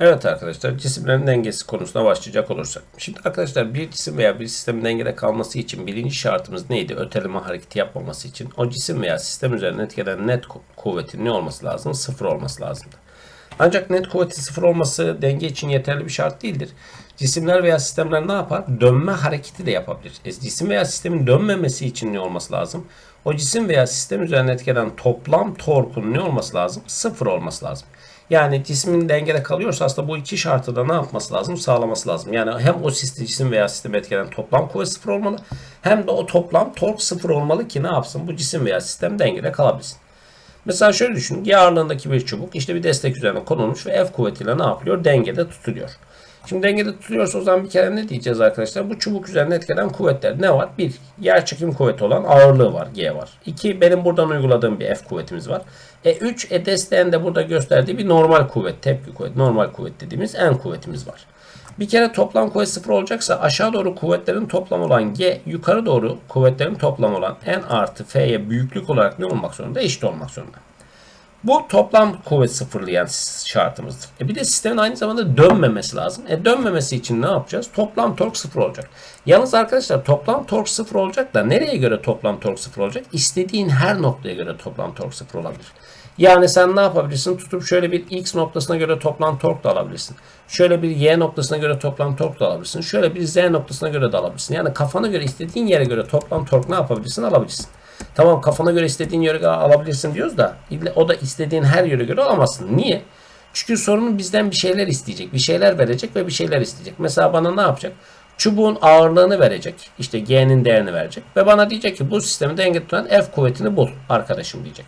Evet arkadaşlar cisimlerin dengesi konusuna başlayacak olursak. Şimdi arkadaşlar bir cisim veya bir sistemin dengede kalması için birinci şartımız neydi? Öteleme hareketi yapmaması için. O cisim veya sistem üzerine etkilenen net ku- kuvvetin ne olması lazım? Sıfır olması lazımdı. Ancak net kuvveti sıfır olması denge için yeterli bir şart değildir. Cisimler veya sistemler ne yapar? Dönme hareketi de yapabilir. E, cisim veya sistemin dönmemesi için ne olması lazım? O cisim veya sistem üzerine etkilenen toplam torkun ne olması lazım? Sıfır olması lazım. Yani cismin dengede kalıyorsa aslında bu iki şartı da ne yapması lazım? Sağlaması lazım. Yani hem o sistem, cisim veya sisteme etkilenen toplam kuvvet sıfır olmalı hem de o toplam tork sıfır olmalı ki ne yapsın? Bu cisim veya sistem dengede kalabilsin. Mesela şöyle düşünün. G ağırlığındaki bir çubuk işte bir destek üzerine konulmuş ve F kuvvetiyle ne yapıyor? Dengede tutuluyor. Şimdi dengede tutuluyorsa o zaman bir kere ne diyeceğiz arkadaşlar? Bu çubuk üzerine etkilenen kuvvetler ne var? Bir, yer çekim kuvveti olan ağırlığı var. G var. İki, benim buradan uyguladığım bir F kuvvetimiz var. E 3, e desteğin de burada gösterdiği bir normal kuvvet, tepki kuvvet, normal kuvvet dediğimiz N kuvvetimiz var. Bir kere toplam kuvvet sıfır olacaksa aşağı doğru kuvvetlerin toplamı olan G, yukarı doğru kuvvetlerin toplamı olan N artı F'ye büyüklük olarak ne olmak zorunda? Eşit olmak zorunda. Bu toplam kuvvet sıfırlayan şartımızdır. E bir de sistemin aynı zamanda dönmemesi lazım. E dönmemesi için ne yapacağız? Toplam tork sıfır olacak. Yalnız arkadaşlar toplam tork sıfır olacak da nereye göre toplam tork sıfır olacak? İstediğin her noktaya göre toplam tork sıfır olabilir. Yani sen ne yapabilirsin? Tutup şöyle bir x noktasına göre toplam tork da alabilirsin. Şöyle bir y noktasına göre toplam tork da alabilirsin. Şöyle bir z noktasına göre de alabilirsin. Yani kafana göre istediğin yere göre toplam tork ne yapabilirsin? Alabilirsin. Tamam kafana göre istediğin yere göre alabilirsin diyoruz da o da istediğin her yere göre alamazsın. Niye? Çünkü sorunun bizden bir şeyler isteyecek. Bir şeyler verecek ve bir şeyler isteyecek. Mesela bana ne yapacak? Çubuğun ağırlığını verecek. İşte G'nin değerini verecek. Ve bana diyecek ki bu sistemi denge tutan F kuvvetini bul arkadaşım diyecek.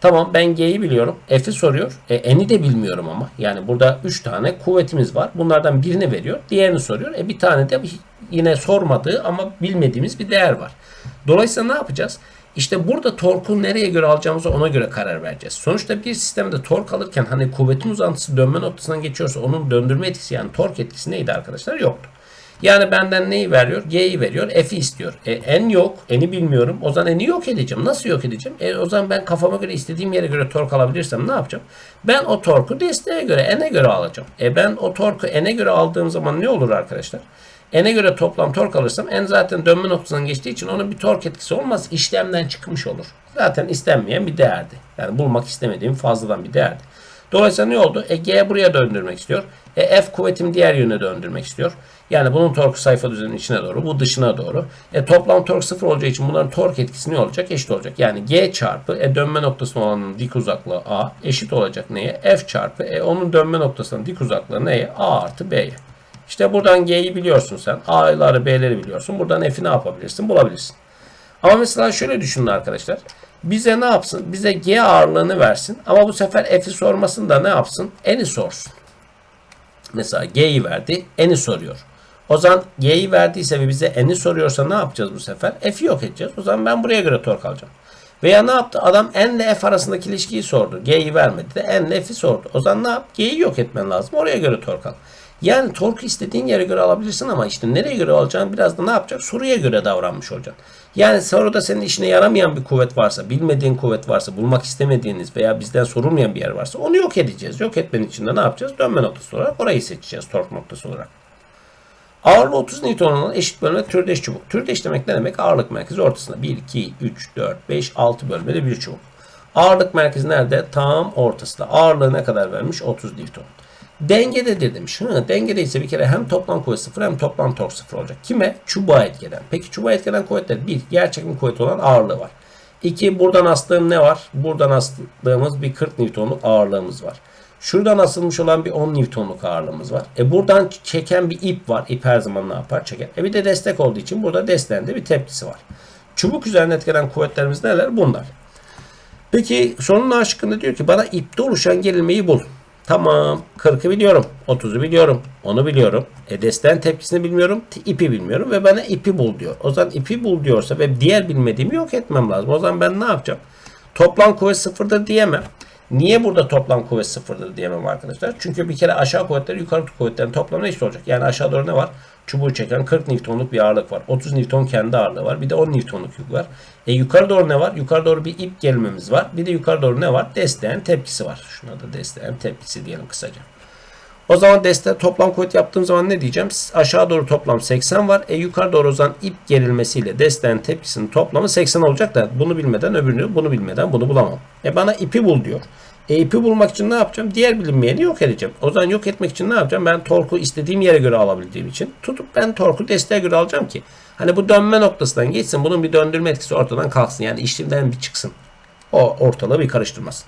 Tamam ben G'yi biliyorum. F'i soruyor. E, N'i de bilmiyorum ama. Yani burada 3 tane kuvvetimiz var. Bunlardan birini veriyor. Diğerini soruyor. E bir tane de yine sormadığı ama bilmediğimiz bir değer var. Dolayısıyla ne yapacağız? İşte burada torku nereye göre alacağımızı ona göre karar vereceğiz. Sonuçta bir sistemde tork alırken hani kuvvetin uzantısı dönme noktasından geçiyorsa onun döndürme etkisi yani tork etkisi neydi arkadaşlar? Yoktu. Yani benden neyi veriyor? G'yi veriyor. F'i istiyor. E, N yok. N'i bilmiyorum. O zaman N'i yok edeceğim. Nasıl yok edeceğim? E, o zaman ben kafama göre istediğim yere göre tork alabilirsem ne yapacağım? Ben o torku desteğe göre N'e göre alacağım. E ben o torku N'e göre aldığım zaman ne olur arkadaşlar? N'e göre toplam tork alırsam N zaten dönme noktasından geçtiği için onun bir tork etkisi olmaz. İşlemden çıkmış olur. Zaten istenmeyen bir değerdi. Yani bulmak istemediğim fazladan bir değerdi. Dolayısıyla ne oldu? E G buraya döndürmek istiyor. E F kuvvetim diğer yöne döndürmek istiyor. Yani bunun torku sayfa düzeninin içine doğru, bu dışına doğru. E toplam tork sıfır olacağı için bunların tork etkisi ne olacak? Eşit olacak. Yani G çarpı e dönme noktasına olanın dik uzaklığı A eşit olacak neye? F çarpı e onun dönme noktasının dik uzaklığı neye? A artı B'ye. İşte buradan G'yi biliyorsun sen. A'ları B'leri biliyorsun. Buradan F'i ne yapabilirsin? Bulabilirsin. Ama mesela şöyle düşünün arkadaşlar. Bize ne yapsın? Bize G ağırlığını versin. Ama bu sefer F'i sormasın da ne yapsın? N'i sorsun. Mesela G'yi verdi. N'i soruyor. O zaman G'yi verdiyse ve bize N'i soruyorsa ne yapacağız bu sefer? F'i yok edeceğiz. O zaman ben buraya göre tork alacağım. Veya ne yaptı? Adam N ile F arasındaki ilişkiyi sordu. G'yi vermedi de N ile F'i sordu. O zaman ne yap? G'yi yok etmen lazım. Oraya göre tork al. Yani torku istediğin yere göre alabilirsin ama işte nereye göre alacağını biraz da ne yapacak? Soruya göre davranmış olacaksın. Yani soruda senin işine yaramayan bir kuvvet varsa, bilmediğin kuvvet varsa, bulmak istemediğiniz veya bizden sorulmayan bir yer varsa onu yok edeceğiz. Yok etmenin için de ne yapacağız? Dönme noktası olarak orayı seçeceğiz tork noktası olarak. Ağırlığı 30 Newton olan eşit bölme türdeş çubuk. Türdeş demek ne demek? Ağırlık merkezi ortasında. 1, 2, 3, 4, 5, 6 bölmeli bir çubuk. Ağırlık merkezi nerede? Tam ortasında. Ağırlığı ne kadar vermiş? 30 Newton. Dengededir demiş. Hı, dengedeyse bir kere hem toplam kuvvet sıfır hem toplam tork sıfır olacak. Kime? Çubuğa etkeden. Peki çubuğa etkeden kuvvetler. Bir, yer çekim kuvveti olan ağırlığı var. İki, buradan astığım ne var? Buradan astığımız bir 40 Newton'luk ağırlığımız var. Şuradan asılmış olan bir 10 Newton'luk ağırlığımız var. E buradan çeken bir ip var. İp her zaman ne yapar? Çeker. E bir de destek olduğu için burada desteğinde bir tepkisi var. Çubuk üzerine etkilenen kuvvetlerimiz neler? Bunlar. Peki sorunun aşkında diyor ki bana ipte oluşan gerilmeyi bul. Tamam 40'ı biliyorum. 30'u biliyorum. Onu biliyorum. E desteğin tepkisini bilmiyorum. ipi bilmiyorum ve bana ipi bul diyor. O zaman ipi bul diyorsa ve diğer bilmediğimi yok etmem lazım. O zaman ben ne yapacağım? Toplam kuvvet sıfırdır diyemem. Niye burada toplam kuvvet sıfırdır diyemem arkadaşlar? Çünkü bir kere aşağı kuvvetler yukarı kuvvetlerin toplamı eşit olacak. Yani aşağı doğru ne var? Çubuğu çeken 40 Newton'luk bir ağırlık var. 30 Newton kendi ağırlığı var. Bir de 10 Newton'luk yük var. E yukarı doğru ne var? Yukarı doğru bir ip gelmemiz var. Bir de yukarı doğru ne var? Desteğin tepkisi var. Şuna da desteğin tepkisi diyelim kısaca. O zaman deste toplam kuvvet yaptığım zaman ne diyeceğim? Aşağı doğru toplam 80 var. E yukarı doğru o zaman ip gerilmesiyle desteğin tepkisinin toplamı 80 olacak da bunu bilmeden öbürünü, bunu bilmeden bunu bulamam. E bana ipi bul diyor. E ipi bulmak için ne yapacağım? Diğer bilinmeyeni yok edeceğim. O zaman yok etmek için ne yapacağım? Ben torku istediğim yere göre alabildiğim için tutup ben torku desteğe göre alacağım ki hani bu dönme noktasından geçsin bunun bir döndürme etkisi ortadan kalksın. Yani işlemden bir çıksın. O ortalığı bir karıştırmasın.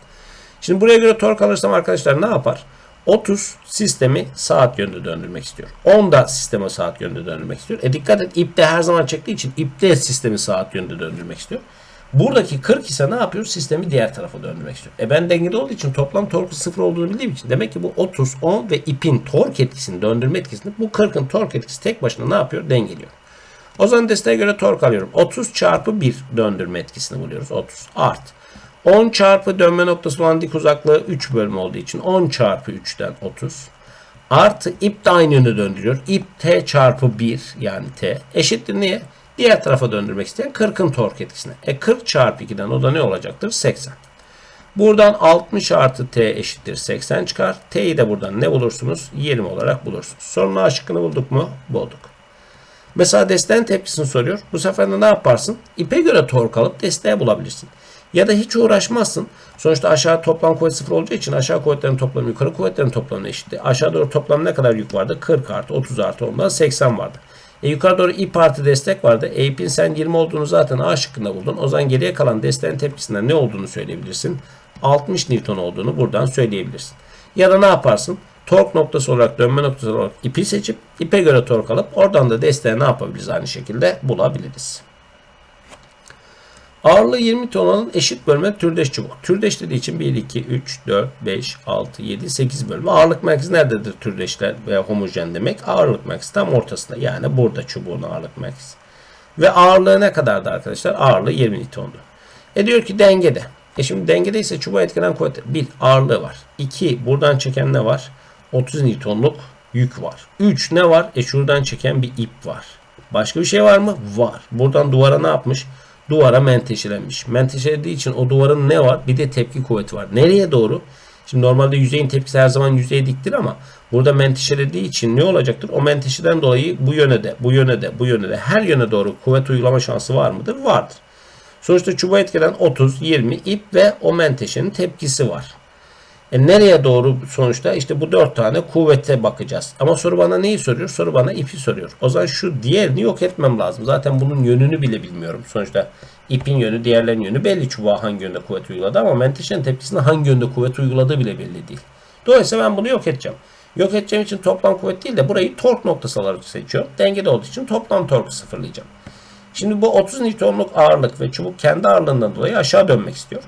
Şimdi buraya göre tork alırsam arkadaşlar ne yapar? 30 sistemi saat yönünde döndürmek istiyor. 10 da sistemi saat yönünde döndürmek istiyor. E dikkat et ipte her zaman çektiği için ipte sistemi saat yönünde döndürmek istiyor. Buradaki 40 ise ne yapıyor? Sistemi diğer tarafa döndürmek istiyor. E ben dengede olduğu için toplam torku sıfır olduğunu bildiğim için demek ki bu 30, 10 ve ipin tork etkisini, döndürme etkisini bu 40'ın tork etkisi tek başına ne yapıyor? Dengeliyor. O zaman desteğe göre tork alıyorum. 30 çarpı 1 döndürme etkisini buluyoruz. 30 art. 10 çarpı dönme noktası olan dik uzaklığı 3 bölüm olduğu için 10 çarpı 3'ten 30. Artı ip de aynı yöne döndürüyor. İp t çarpı 1 yani t eşittir neye? Diğer tarafa döndürmek isteyen 40'ın tork etkisine. E 40 çarpı 2'den o da ne olacaktır? 80. Buradan 60 artı t eşittir 80 çıkar. T'yi de buradan ne bulursunuz? 20 olarak bulursunuz. Sorunun A şıkkını bulduk mu? Bulduk. Mesela desteğin tepkisini soruyor. Bu sefer de ne yaparsın? İpe göre tork alıp desteği bulabilirsin. Ya da hiç uğraşmazsın. Sonuçta aşağı toplam kuvvet sıfır olacağı için aşağı kuvvetlerin toplamı yukarı kuvvetlerin toplamına eşitti. Aşağı doğru toplam ne kadar yük vardı? 40 artı 30 artı 10'dan 80 vardı. E yukarı doğru ip artı destek vardı. E sen 20 olduğunu zaten A şıkkında buldun. O zaman geriye kalan desteğin tepkisinden ne olduğunu söyleyebilirsin. 60 Newton olduğunu buradan söyleyebilirsin. Ya da ne yaparsın? Tork noktası olarak dönme noktası olarak ipi seçip ipe göre tork alıp oradan da desteği ne yapabiliriz aynı şekilde bulabiliriz. Ağırlığı 20 ton olan eşit bölme türdeş çubuk. Türdeş dediği için 1, 2, 3, 4, 5, 6, 7, 8 bölme. Ağırlık merkezi nerededir türdeşler veya homojen demek? Ağırlık merkezi tam ortasında. Yani burada çubuğun ağırlık merkezi. Ve ağırlığı ne kadardı arkadaşlar? Ağırlığı 20 Newton'du. E diyor ki dengede. E şimdi dengede ise çubuğa etkilenen kuvvet 1 ağırlığı var. 2 buradan çeken ne var? 30 Newton'luk yük var. 3 ne var? E şuradan çeken bir ip var. Başka bir şey var mı? Var. Buradan duvara ne yapmış? Duvara menteşelenmiş. Menteşelediği için o duvarın ne var? Bir de tepki kuvveti var. Nereye doğru? Şimdi normalde yüzeyin tepkisi her zaman yüzeye diktir ama burada menteşelediği için ne olacaktır? O menteşeden dolayı bu yöne de, bu yöne de, bu yöne de her yöne doğru kuvvet uygulama şansı var mıdır? Vardır. Sonuçta çubuğa etkilen 30, 20 ip ve o menteşenin tepkisi var. E nereye doğru sonuçta işte bu dört tane kuvvete bakacağız. Ama soru bana neyi soruyor? Soru bana ipi soruyor. O zaman şu diğerini yok etmem lazım. Zaten bunun yönünü bile bilmiyorum. Sonuçta ipin yönü, diğerlerinin yönü belli çubuğa hangi yönde kuvvet uyguladı ama menteşenin tepkisine hangi yönde kuvvet uyguladığı bile belli değil. Dolayısıyla ben bunu yok edeceğim. Yok edeceğim için toplam kuvvet değil de burayı tork noktası olarak seçiyorum. Dengede olduğu için toplam torku sıfırlayacağım. Şimdi bu 30 Newton'luk ağırlık ve çubuk kendi ağırlığından dolayı aşağı dönmek istiyor.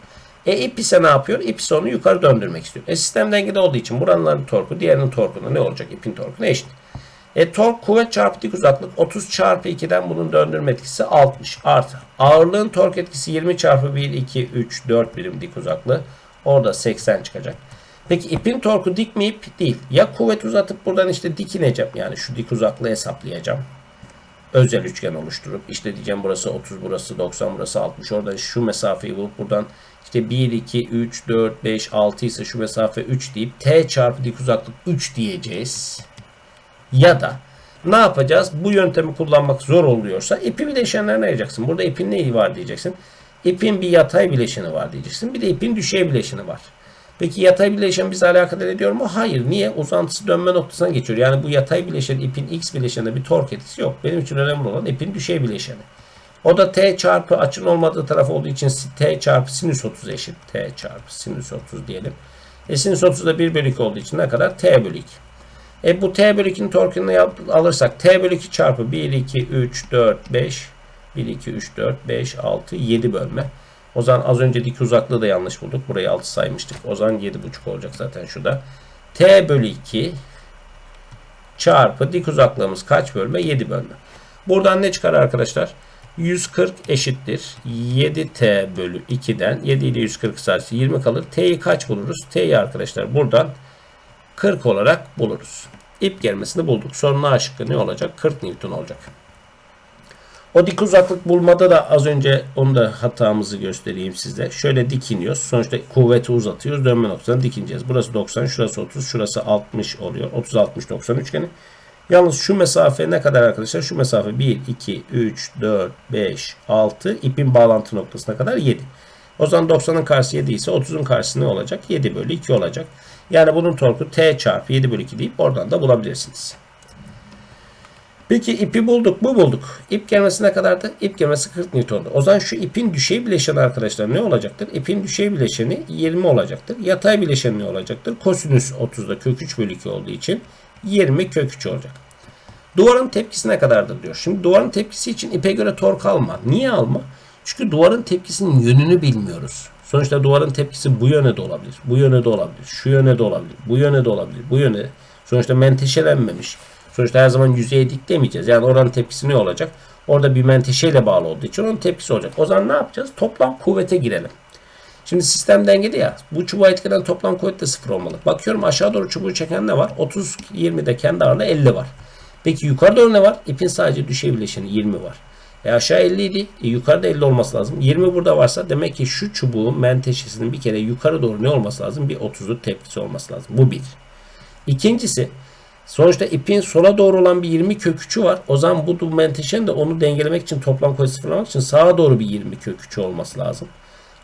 E ip ise ne yapıyor? İp ise onu yukarı döndürmek istiyor. E sistem dengede olduğu için buranın torku diğerinin torkuna ne olacak? İpin torkuna eşit. E tork kuvvet çarpı dik uzaklık 30 çarpı 2'den bunun döndürme etkisi 60 artı. Ağırlığın tork etkisi 20 çarpı 1, 2, 3, 4 birim dik uzaklığı. Orada 80 çıkacak. Peki ipin torku dik mi ip? Değil. Ya kuvvet uzatıp buradan işte dik ineceğim. Yani şu dik uzaklığı hesaplayacağım. Özel üçgen oluşturup işte diyeceğim burası 30, burası 90, burası 60. Oradan şu mesafeyi bulup buradan işte 1, 2, 3, 4, 5, 6 ise şu mesafe 3 deyip t çarpı dik uzaklık 3 diyeceğiz. Ya da ne yapacağız? Bu yöntemi kullanmak zor oluyorsa ipi bileşenlerine ayıracaksın. Burada ipin neyi var diyeceksin. İpin bir yatay bileşeni var diyeceksin. Bir de ipin düşey bileşeni var. Peki yatay bileşen bizi alakadar ediyor mu? Hayır. Niye? Uzantısı dönme noktasına geçiyor. Yani bu yatay bileşen ipin x bileşeninde bir tork etkisi yok. Benim için önemli olan ipin düşey bileşeni. O da t çarpı açının olmadığı taraf olduğu için t çarpı sinüs 30 eşit. t çarpı sinüs 30 diyelim. E sinüs 30 da 1 bölü 2 olduğu için ne kadar? t bölü 2. E bu t bölü 2'nin torkunu alırsak t bölü 2 çarpı 1, 2, 3, 4, 5 1, 2, 3, 4, 5, 6, 7 bölme. O zaman az önce dik uzaklığı da yanlış bulduk. Burayı 6 saymıştık. O zaman 7,5 olacak zaten şurada. T bölü 2 çarpı dik uzaklığımız kaç bölme? 7 bölme. Buradan ne çıkar arkadaşlar? 140 eşittir. 7t bölü 2'den 7 ile 140 sadece 20 kalır. T'yi kaç buluruz? T'yi arkadaşlar buradan 40 olarak buluruz. İp gelmesini bulduk. Sorunun A ne olacak? 40 Newton olacak. O dik uzaklık bulmada da az önce onu da hatamızı göstereyim size. Şöyle dik iniyoruz. Sonuçta kuvveti uzatıyoruz. Dönme noktasına dik ineceğiz. Burası 90, şurası 30, şurası 60 oluyor. 30, 60, 90 üçgeni. Yalnız şu mesafe ne kadar arkadaşlar? Şu mesafe 1, 2, 3, 4, 5, 6. ipin bağlantı noktasına kadar 7. O zaman 90'ın karşısı 7 ise 30'un karşısı ne olacak? 7 bölü 2 olacak. Yani bunun torku T çarpı 7 bölü 2 deyip oradan da bulabilirsiniz. Peki ipi bulduk mu bulduk. İp gelmesi ne kadardı? İp gelmesi 40 Newton'du. O zaman şu ipin düşey bileşeni arkadaşlar ne olacaktır? İpin düşey bileşeni 20 olacaktır. Yatay bileşeni ne olacaktır? Kosinüs 30'da kök 3 bölü 2 olduğu için 20 kök 3 olacak. Duvarın tepkisi ne kadardır diyor. Şimdi duvarın tepkisi için ipe göre tork alma. Niye alma? Çünkü duvarın tepkisinin yönünü bilmiyoruz. Sonuçta duvarın tepkisi bu yöne de olabilir. Bu yöne de olabilir. Şu yöne de olabilir. Bu yöne de olabilir. Bu yöne. Sonuçta menteşelenmemiş. Sonuçta her zaman yüzeye dik demeyeceğiz. Yani oranın tepkisi ne olacak? Orada bir menteşeyle bağlı olduğu için onun tepkisi olacak. O zaman ne yapacağız? Toplam kuvvete girelim. Şimdi sistem dengeli ya. Bu çubuğa etkilenen toplam kuvvet de sıfır olmalı. Bakıyorum aşağı doğru çubuğu çeken ne var? 30, 20'de kendi ağırlığı 50 var. Peki yukarı doğru ne var? İpin sadece düşey bileşeni 20 var. E aşağı 50 idi. E yukarıda 50 olması lazım. 20 burada varsa demek ki şu çubuğun menteşesinin bir kere yukarı doğru ne olması lazım? Bir 30'luk tepkisi olması lazım. Bu bir. İkincisi sonuçta ipin sola doğru olan bir 20 kök 3'ü var. O zaman bu menteşenin de onu dengelemek için toplam kuvvet sıfırlamak için sağa doğru bir 20 kök 3'ü olması lazım.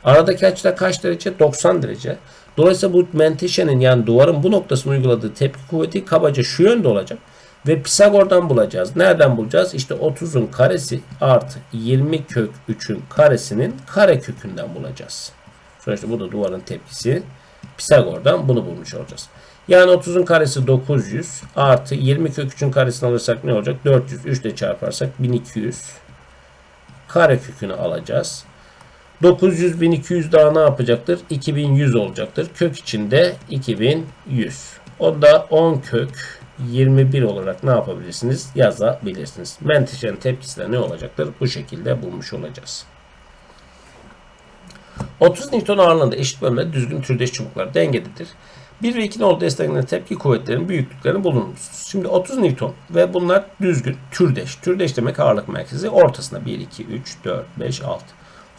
Aradaki açıda kaç derece? 90 derece. Dolayısıyla bu menteşenin yani duvarın bu noktasına uyguladığı tepki kuvveti kabaca şu yönde olacak. Ve Pisagor'dan bulacağız. Nereden bulacağız? İşte 30'un karesi artı 20 kök 3'ün karesinin kare kökünden bulacağız. Sonuçta bu da duvarın tepkisi. Pisagor'dan bunu bulmuş olacağız. Yani 30'un karesi 900 artı 20 kök 3'ün karesini alırsak ne olacak? 400. 3 ile çarparsak 1200. Kare kökünü alacağız. 900 1200 daha ne yapacaktır? 2100 olacaktır. Kök içinde 2100. O da 10 kök 21 olarak ne yapabilirsiniz? Yazabilirsiniz. Menteşenin tepkisi de ne olacaktır? Bu şekilde bulmuş olacağız. 30 Newton ağırlığında eşit bölmede düzgün türdeş çubuklar dengededir. 1 ve 2 nolu desteklenen tepki kuvvetlerinin büyüklüklerini bulunursunuz. Şimdi 30 Newton ve bunlar düzgün türdeş. Türdeş demek ağırlık merkezi ortasında 1, 2, 3, 4, 5, 6.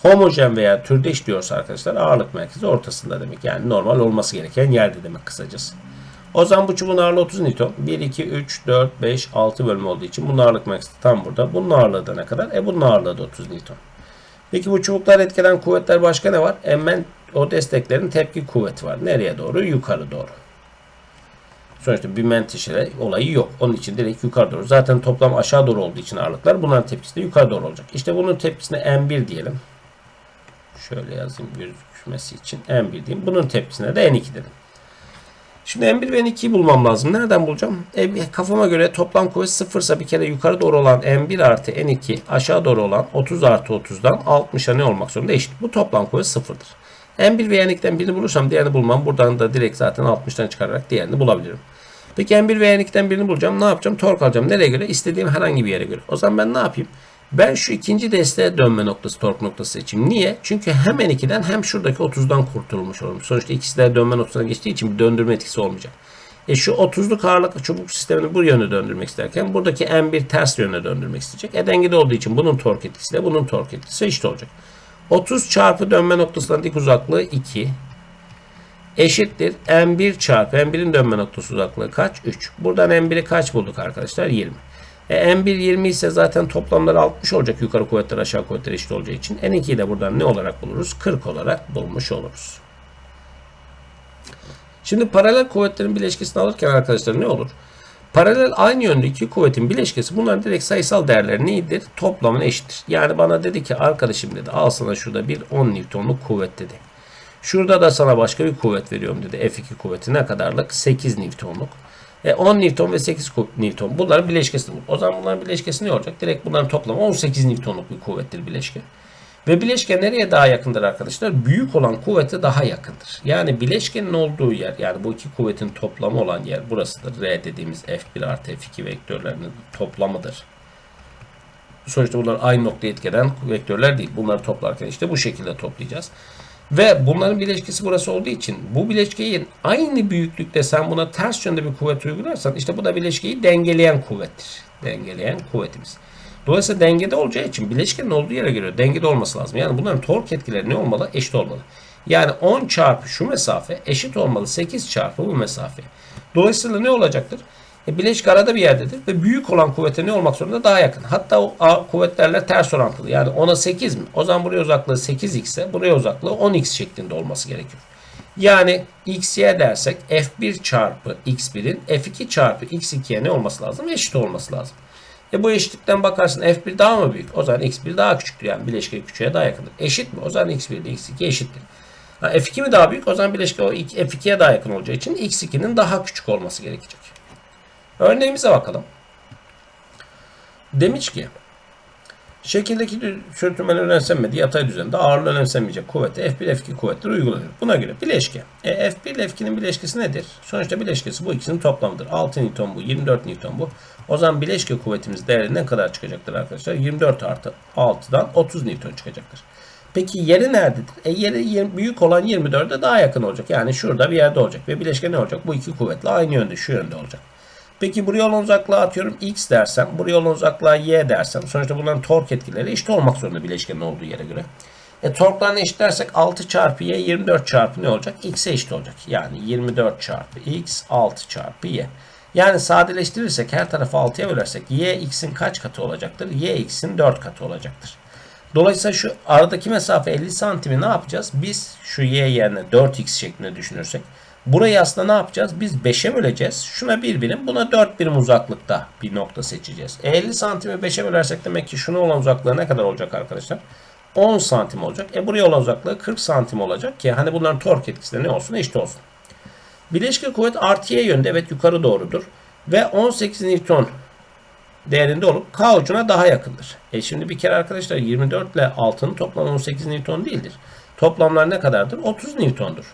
Homojen veya türdeş diyorsa arkadaşlar ağırlık merkezi ortasında demek. Yani normal olması gereken yerde demek kısacası. O zaman bu çubuğun ağırlığı 30 Newton. 1, 2, 3, 4, 5, 6 bölüm olduğu için bunun ağırlık merkezi tam burada. Bunun ağırlığı da ne kadar? E bunun ağırlığı da 30 Newton. Peki bu çubuklar etkilen kuvvetler başka ne var? Hemen o desteklerin tepki kuvveti var. Nereye doğru? Yukarı doğru. Sonuçta bir menteşe olayı yok. Onun için direkt yukarı doğru. Zaten toplam aşağı doğru olduğu için ağırlıklar bunların tepkisi de yukarı doğru olacak. İşte bunun tepkisine M1 diyelim. Şöyle yazayım gözükmesi için. M1 diyeyim. Bunun tepkisine de N2 dedim. Şimdi M1 ve N2'yi bulmam lazım. Nereden bulacağım? E, kafama göre toplam kuvvet sıfırsa bir kere yukarı doğru olan M1 artı N2 aşağı doğru olan 30 artı 30'dan 60'a ne olmak zorunda? Eşit. Bu toplam kuvvet sıfırdır. M1 ve N2'den birini bulursam diğerini bulmam. Buradan da direkt zaten 60'tan çıkararak diğerini bulabilirim. Peki M1 ve N2'den birini bulacağım. Ne yapacağım? Tork alacağım. Nereye göre? İstediğim herhangi bir yere göre. O zaman ben ne yapayım? Ben şu ikinci desteğe dönme noktası, tork noktası seçeyim. Niye? Çünkü hem N2'den hem şuradaki 30'dan kurtulmuş olurum. Sonuçta ikisi de dönme noktasına geçtiği için bir döndürme etkisi olmayacak. E şu 30'luk ağırlıklı çubuk sistemini bu yöne döndürmek isterken buradaki M1 ters yöne döndürmek isteyecek. E dengede olduğu için bunun tork etkisiyle bunun tork etkisi eşit olacak. 30 çarpı dönme noktasından dik uzaklığı 2 eşittir. M1 çarpı M1'in dönme noktası uzaklığı kaç? 3. Buradan M1'i kaç bulduk arkadaşlar? 20. E, M1 20 ise zaten toplamları 60 olacak yukarı kuvvetler aşağı kuvvetler eşit olacağı için. N2'yi de buradan ne olarak buluruz? 40 olarak bulmuş oluruz. Şimdi paralel kuvvetlerin bileşkesini alırken arkadaşlar ne olur? Paralel aynı yönde iki kuvvetin bileşkesi bunların direkt sayısal değerleri nedir? Toplamın eşittir. Yani bana dedi ki arkadaşım dedi al sana şurada bir 10 Newton'luk kuvvet dedi. Şurada da sana başka bir kuvvet veriyorum dedi. F2 kuvveti ne kadarlık? 8 Newton'luk. E 10 Newton ve 8 Newton. Bunların bileşkesi. O zaman bunların bileşkesi ne olacak? Direkt bunların toplamı 18 Newton'luk bir kuvvettir bileşke. Ve bileşke nereye daha yakındır arkadaşlar? Büyük olan kuvvete daha yakındır. Yani bileşkenin olduğu yer yani bu iki kuvvetin toplamı olan yer burasıdır. R dediğimiz F1 artı F2 vektörlerinin toplamıdır. Sonuçta bunlar aynı noktaya etkeden vektörler değil. Bunları toplarken işte bu şekilde toplayacağız. Ve bunların bileşkesi burası olduğu için bu bileşkeyi aynı büyüklükte sen buna ters yönde bir kuvvet uygularsan işte bu da bileşkeyi dengeleyen kuvvettir. Dengeleyen kuvvetimiz. Dolayısıyla dengede olacağı için bileşkenin olduğu yere göre dengede olması lazım. Yani bunların tork etkileri ne olmalı? Eşit olmalı. Yani 10 çarpı şu mesafe eşit olmalı 8 çarpı bu mesafe. Dolayısıyla ne olacaktır? E, bileşik arada bir yerdedir ve büyük olan kuvvete ne olmak zorunda? Daha yakın. Hatta o a- kuvvetlerle ters orantılı. Yani 10'a 8 mi? O zaman buraya uzaklığı 8x ise buraya uzaklığı 10x şeklinde olması gerekiyor. Yani xy dersek f1 çarpı x1'in f2 çarpı x2'ye ne olması lazım? Eşit olması lazım. E bu eşitlikten bakarsın f1 daha mı büyük? O zaman x1 daha küçüktür. Yani bileşke küçüğe daha yakındır. Eşit mi? O zaman x1 ile x2 eşittir. Ha, f2 mi daha büyük? O zaman bileşke o iki- f2'ye daha yakın olacağı için x2'nin daha küçük olması gerekecek. Örneğimize bakalım. Demiş ki şekildeki sürtünmenin önemsenmediği yatay düzende ağırlığı önemsenmeyecek kuvveti F1 F2 kuvvetleri uygulanıyor. Buna göre bileşke. E, F1 ile F2'nin bileşkesi nedir? Sonuçta bileşkesi bu ikisinin toplamıdır. 6 Newton bu, 24 Newton bu. O zaman bileşke kuvvetimiz değeri ne kadar çıkacaktır arkadaşlar? 24 artı 6'dan 30 Newton çıkacaktır. Peki yeri nerededir? E yeri büyük olan 24'e daha yakın olacak. Yani şurada bir yerde olacak. Ve bileşke ne olacak? Bu iki kuvvetle aynı yönde, şu yönde olacak. Peki buraya olan uzaklığı atıyorum x dersem, buraya olan uzaklığa y dersem. Sonuçta bunların tork etkileri eşit olmak zorunda bileşkenin olduğu yere göre. E torklarını eşitlersek 6 çarpı y 24 çarpı ne olacak? x'e eşit olacak. Yani 24 çarpı x 6 çarpı y. Yani sadeleştirirsek her tarafı 6'ya bölersek y x'in kaç katı olacaktır? y x'in 4 katı olacaktır. Dolayısıyla şu aradaki mesafe 50 santimi ne yapacağız? Biz şu y yerine 4x şeklinde düşünürsek burayı aslında ne yapacağız? Biz 5'e böleceğiz. Şuna 1 birim, buna 4 birim uzaklıkta bir nokta seçeceğiz. E 50 santimi 5'e bölersek demek ki şuna olan uzaklığı ne kadar olacak arkadaşlar? 10 santim olacak. E buraya olan uzaklığı 40 santim olacak ki hani bunların tork etkisi de ne olsun? Eşit olsun. Bileşke kuvvet artıya yönde evet yukarı doğrudur. Ve 18 Newton değerinde olup K ucuna daha yakındır. E şimdi bir kere arkadaşlar 24 ile 6'nın toplamı 18 Newton değildir. Toplamlar ne kadardır? 30 Newton'dur.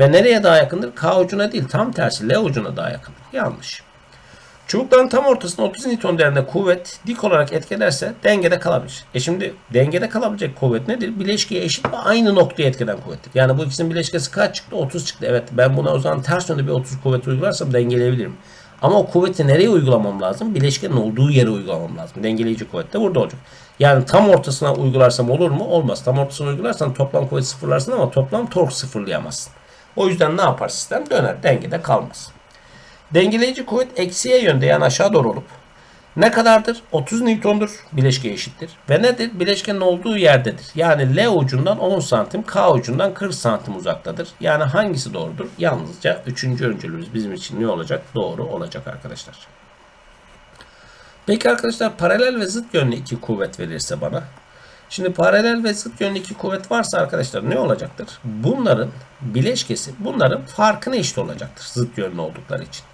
Ve nereye daha yakındır? K ucuna değil tam tersi L ucuna daha yakındır. Yanlış. Çubukların tam ortasında 30 Newton değerinde kuvvet dik olarak etkilerse dengede kalabilir. E şimdi dengede kalabilecek kuvvet nedir? Bileşkeye eşit ve aynı noktaya etkilenen kuvvettir. Yani bu ikisinin bileşkesi kaç çıktı? 30 çıktı. Evet ben buna o zaman ters yönde bir 30 kuvvet uygularsam dengeleyebilirim. Ama o kuvveti nereye uygulamam lazım? Bileşkenin olduğu yere uygulamam lazım. Dengeleyici kuvvet de burada olacak. Yani tam ortasına uygularsam olur mu? Olmaz. Tam ortasına uygularsan toplam kuvvet sıfırlarsın ama toplam tork sıfırlayamazsın. O yüzden ne yapar sistem? Döner. Dengede kalmaz. Dengeleyici kuvvet eksiye yönde yani aşağı doğru olup ne kadardır? 30 Newton'dur. Bileşke eşittir. Ve nedir? Bileşkenin olduğu yerdedir. Yani L ucundan 10 santim, K ucundan 40 santim uzaktadır. Yani hangisi doğrudur? Yalnızca 3. öncülümüz bizim için ne olacak? Doğru olacak arkadaşlar. Peki arkadaşlar paralel ve zıt yönlü iki kuvvet verirse bana. Şimdi paralel ve zıt yönlü kuvvet varsa arkadaşlar ne olacaktır? Bunların bileşkesi bunların farkına eşit olacaktır zıt yönlü oldukları için.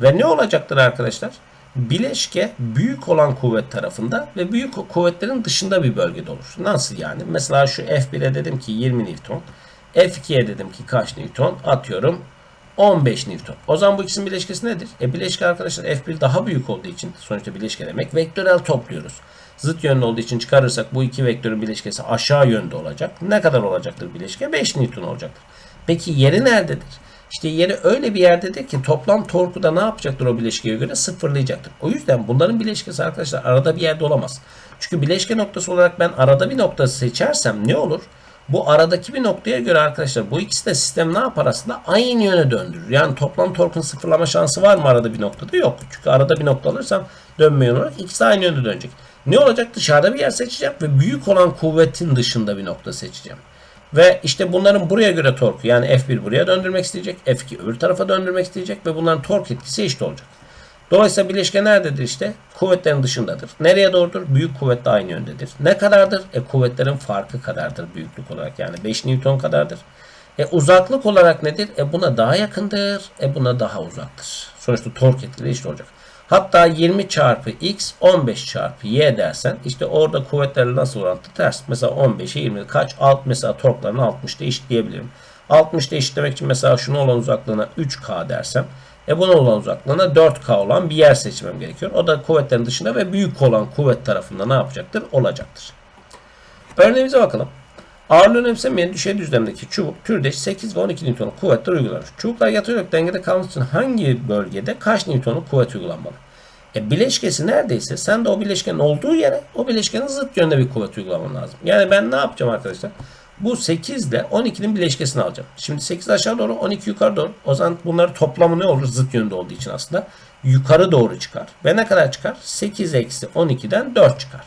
Ve ne olacaktır arkadaşlar? Bileşke büyük olan kuvvet tarafında ve büyük kuvvetlerin dışında bir bölgede olur. Nasıl yani? Mesela şu F1'e dedim ki 20 Newton. F2'ye dedim ki kaç Newton? Atıyorum 15 Newton. O zaman bu ikisinin bileşkesi nedir? E bileşke arkadaşlar F1 daha büyük olduğu için sonuçta bileşke demek vektörel topluyoruz. Zıt yönlü olduğu için çıkarırsak bu iki vektörün bileşkesi aşağı yönde olacak. Ne kadar olacaktır bileşke? 5 Newton olacaktır. Peki yeri nerededir? İşte yeri öyle bir yerdedir ki toplam torku da ne yapacaktır o bileşkeye göre sıfırlayacaktır. O yüzden bunların bileşkesi arkadaşlar arada bir yerde olamaz. Çünkü bileşke noktası olarak ben arada bir nokta seçersem ne olur? Bu aradaki bir noktaya göre arkadaşlar bu ikisi de sistem ne yapar aslında? Aynı yöne döndürür. Yani toplam torkun sıfırlama şansı var mı arada bir noktada? Yok. Çünkü arada bir nokta alırsam dönme yönü olarak ikisi aynı yönde dönecek. Ne olacak? Dışarıda bir yer seçeceğim ve büyük olan kuvvetin dışında bir nokta seçeceğim. Ve işte bunların buraya göre torku yani F1 buraya döndürmek isteyecek. F2 öbür tarafa döndürmek isteyecek ve bunların tork etkisi eşit olacak. Dolayısıyla bileşke nerededir işte? Kuvvetlerin dışındadır. Nereye doğrudur? Büyük kuvvet de aynı yöndedir. Ne kadardır? E kuvvetlerin farkı kadardır büyüklük olarak yani 5 Newton kadardır. E uzaklık olarak nedir? E buna daha yakındır. E buna daha uzaktır. Sonuçta tork etkileri eşit olacak. Hatta 20 çarpı x 15 çarpı y dersen işte orada kuvvetlerle nasıl orantılı ters. Mesela 15'e 20 kaç? Alt mesela torklarını 60'da eşitleyebilirim. 60'da eşitlemek için mesela şuna olan uzaklığına 3k dersem e buna olan uzaklığına 4k olan bir yer seçmem gerekiyor. O da kuvvetlerin dışında ve büyük olan kuvvet tarafında ne yapacaktır? Olacaktır. Örneğimize bakalım. Ağırlığı önemsemeyen düşey düzlemdeki çubuk türdeş 8 ve 12 Newton'luk kuvvetler uygulanır. Çubuklar yatay olarak dengede kalması için hangi bölgede kaç Newton'luk kuvvet uygulanmalı? E bileşkesi neredeyse sen de o bileşkenin olduğu yere o bileşkenin zıt yönde bir kuvvet uygulaman lazım. Yani ben ne yapacağım arkadaşlar? Bu 8 ile 12'nin bileşkesini alacağım. Şimdi 8 aşağı doğru 12 yukarı doğru. O zaman bunların toplamı ne olur zıt yönde olduğu için aslında? Yukarı doğru çıkar. Ve ne kadar çıkar? 8 eksi 12'den 4 çıkar.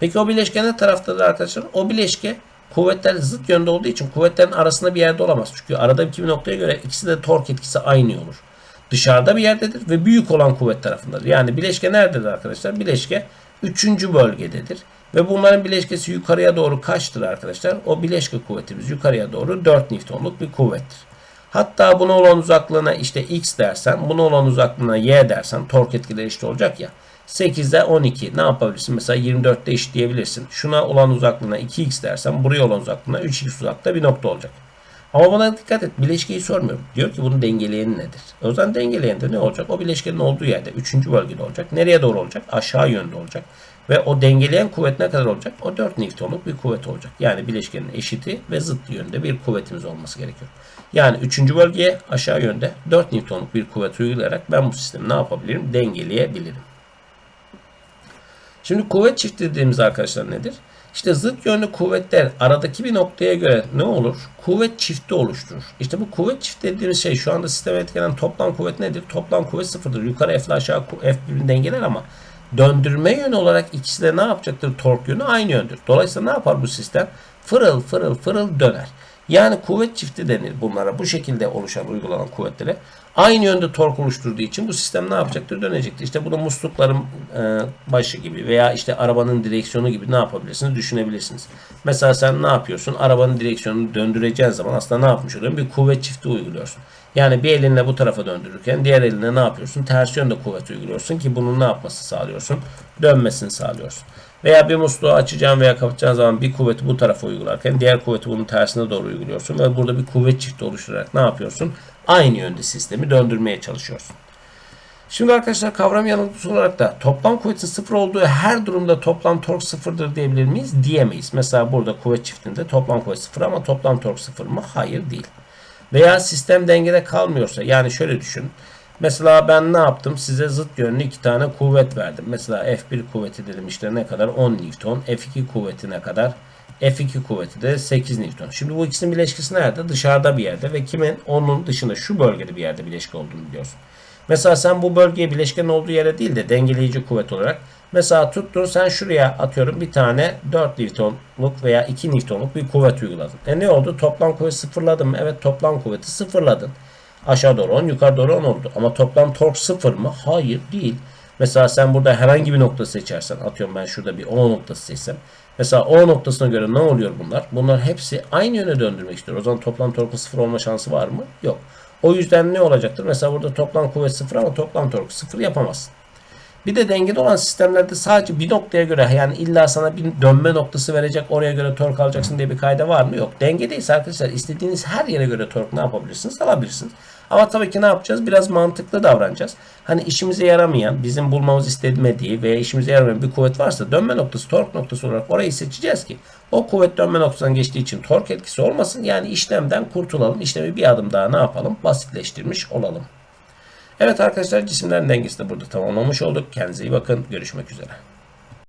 Peki o bileşke ne taraftadır arkadaşlar? O bileşke kuvvetler zıt yönde olduğu için kuvvetlerin arasında bir yerde olamaz. Çünkü arada bir noktaya göre ikisi de tork etkisi aynı olur. Dışarıda bir yerdedir ve büyük olan kuvvet tarafındadır. Yani bileşke nerededir arkadaşlar? Bileşke 3. bölgededir. Ve bunların bileşkesi yukarıya doğru kaçtır arkadaşlar? O bileşke kuvvetimiz yukarıya doğru 4 Newton'luk bir kuvvettir. Hatta buna olan uzaklığına işte x dersen, buna olan uzaklığına y dersen tork etkileri eşit olacak ya. 8'de 12 ne yapabilirsin? Mesela 24'te eşitleyebilirsin. Şuna olan uzaklığına 2x dersen buraya olan uzaklığına 3x uzakta bir nokta olacak. Ama buna dikkat et. Bileşkeyi sormuyorum. Diyor ki bunun dengeleyeni nedir? O zaman dengeleyen de ne olacak? O bileşkenin olduğu yerde 3. bölgede olacak. Nereye doğru olacak? Aşağı yönde olacak. Ve o dengeleyen kuvvet ne kadar olacak? O 4 Newton'luk bir kuvvet olacak. Yani bileşkenin eşiti ve zıt yönde bir kuvvetimiz olması gerekiyor. Yani 3. bölgeye aşağı yönde 4 Newton'luk bir kuvvet uygulayarak ben bu sistemi ne yapabilirim? Dengeleyebilirim. Şimdi kuvvet çifti dediğimiz arkadaşlar nedir? İşte zıt yönlü kuvvetler aradaki bir noktaya göre ne olur? Kuvvet çifti oluşturur. İşte bu kuvvet çifti dediğimiz şey şu anda sisteme etkilenen toplam kuvvet nedir? Toplam kuvvet sıfırdır. Yukarı F ile aşağı F birbirini dengeler ama döndürme yönü olarak ikisi de ne yapacaktır? Tork yönü aynı yöndür. Dolayısıyla ne yapar bu sistem? Fırıl fırıl fırıl döner. Yani kuvvet çifti denir bunlara. Bu şekilde oluşan uygulanan kuvvetlere. Aynı yönde tork oluşturduğu için bu sistem ne yapacaktır? Dönecektir. İşte bunu muslukların e, başı gibi veya işte arabanın direksiyonu gibi ne yapabilirsiniz? Düşünebilirsiniz. Mesela sen ne yapıyorsun? Arabanın direksiyonunu döndüreceğin zaman aslında ne yapmış oluyorsun? Bir kuvvet çifti uyguluyorsun. Yani bir elinle bu tarafa döndürürken diğer elinle ne yapıyorsun? Ters yönde kuvvet uyguluyorsun ki bunun ne yapması sağlıyorsun? Dönmesini sağlıyorsun. Veya bir musluğu açacağın veya kapatacağın zaman bir kuvveti bu tarafa uygularken diğer kuvveti bunun tersine doğru uyguluyorsun ve burada bir kuvvet çifti oluşturarak ne yapıyorsun? Aynı yönde sistemi döndürmeye çalışıyorsun. Şimdi arkadaşlar kavram yanıltısı olarak da toplam kuvvetin sıfır olduğu her durumda toplam tork sıfırdır diyebilir miyiz? Diyemeyiz. Mesela burada kuvvet çiftinde toplam kuvvet sıfır ama toplam tork sıfır mı? Hayır değil. Veya sistem dengede kalmıyorsa yani şöyle düşün. Mesela ben ne yaptım? Size zıt yönlü iki tane kuvvet verdim. Mesela F1 kuvveti dedim işte ne kadar? 10 Newton. F2 kuvveti ne kadar? F2 kuvveti de 8 Newton. Şimdi bu ikisinin bileşkesi nerede? Dışarıda bir yerde ve kimin? Onun dışında şu bölgede bir yerde bileşke olduğunu biliyorsun. Mesela sen bu bölgeye bileşkenin olduğu yere değil de dengeleyici kuvvet olarak mesela tuttun sen şuraya atıyorum bir tane 4 Newton'luk veya 2 Newton'luk bir kuvvet uyguladın. E ne oldu? Toplam kuvvet sıfırladın mı? Evet toplam kuvveti sıfırladın. Aşağı doğru 10 yukarı doğru 10 oldu. Ama toplam tork sıfır mı? Hayır değil. Mesela sen burada herhangi bir nokta seçersen atıyorum ben şurada bir O noktası seçsem. Mesela O noktasına göre ne oluyor bunlar? Bunlar hepsi aynı yöne döndürmek istiyor. O zaman toplam torkun sıfır olma şansı var mı? Yok. O yüzden ne olacaktır? Mesela burada toplam kuvvet sıfır ama toplam tork sıfır yapamazsın. Bir de dengede olan sistemlerde sadece bir noktaya göre yani illa sana bir dönme noktası verecek oraya göre tork alacaksın diye bir kayda var mı? Yok. Dengedeyiz arkadaşlar. İstediğiniz her yere göre tork ne yapabilirsiniz? Alabilirsiniz. Ama tabii ki ne yapacağız? Biraz mantıklı davranacağız. Hani işimize yaramayan, bizim bulmamız istemediği veya işimize yaramayan bir kuvvet varsa dönme noktası, tork noktası olarak orayı seçeceğiz ki o kuvvet dönme noktasından geçtiği için tork etkisi olmasın. Yani işlemden kurtulalım. İşlemi bir adım daha ne yapalım? Basitleştirmiş olalım. Evet arkadaşlar cisimlerin dengesi de burada tamamlamış olduk. Kendinize iyi bakın. Görüşmek üzere.